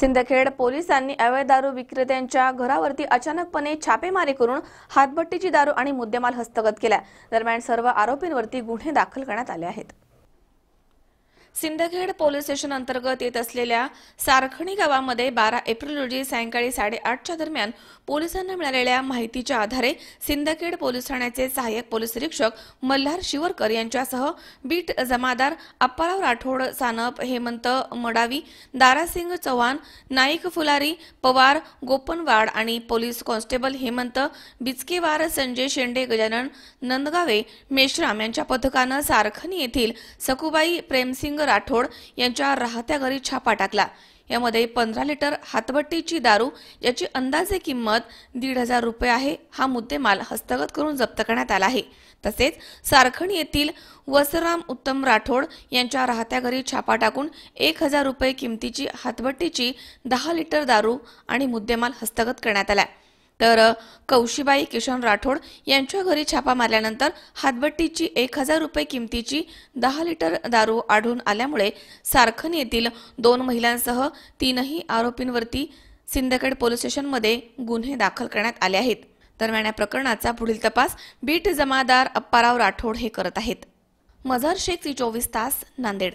सिंदखेड पोलिसांनी अवैध दारू विक्रेत्यांच्या घरावरती अचानकपणे छापेमारी करून हातभट्टीची दारू आणि मुद्देमाल हस्तगत केला दरम्यान सर्व आरोपींवरती गुन्हे दाखल करण्यात आले आहेत. सिंदखेड पोलीस स्टेशन अंतर्गत येत असलेल्या सारखणी गावामध्ये बारा एप्रिल रोजी सायंकाळी साडेआठच्या दरम्यान पोलिसांना मिळालेल्या माहितीच्या आधारे सिंदखेड पोलीस ठाण्याचे सहाय्यक पोलीस निरीक्षक मल्हार शिवरकर यांच्यासह बीट जमादार अप्पाराव राठोड सानप हेमंत मडावी दारासिंग चव्हाण नाईक फुलारी पवार गोपनवाड आणि पोलीस कॉन्स्टेबल हेमंत बिचकेवार संजय शेंडे गजानन नंदगावे मेश्राम यांच्या पथकानं सारखणी येथील सकुबाई प्रेमसिंग राठोड यांच्या राहत्या घरी छापा टाकला. यामध्ये पंधरा लिटर हातभट्टीची दारू याची अंदाजे किंमत दीड हजार रुपये आहे हा मुद्देमाल हस्तगत करून जप्त करण्यात आला आहे. तसेच सारखणी येथील वसराम उत्तम राठोड यांच्या राहत्या घरी छापा टाकून एक हजार रुपये किमतीची हातभट्टीची दहा लिटर दारू आणि मुद्देमाल हस्तगत करण्यात आला तर कौशिबाई किशन राठोड यांच्या घरी छापा मारल्यानंतर हातभट्टीची एक हजार रुपये किमतीची दहा लिटर दारू आढळून आल्यामुळे सारखन येथील दोन महिलांसह तीनही आरोपींवरती सिंदखेड पोलीस स्टेशनमध्ये गुन्हे दाखल करण्यात आले आहेत. दरम्यान या प्रकरणाचा पुढील तपास बीट जमादार अप्पाराव राठोड हे करत आहेत. मझार शेख चोवीस तास नांदेड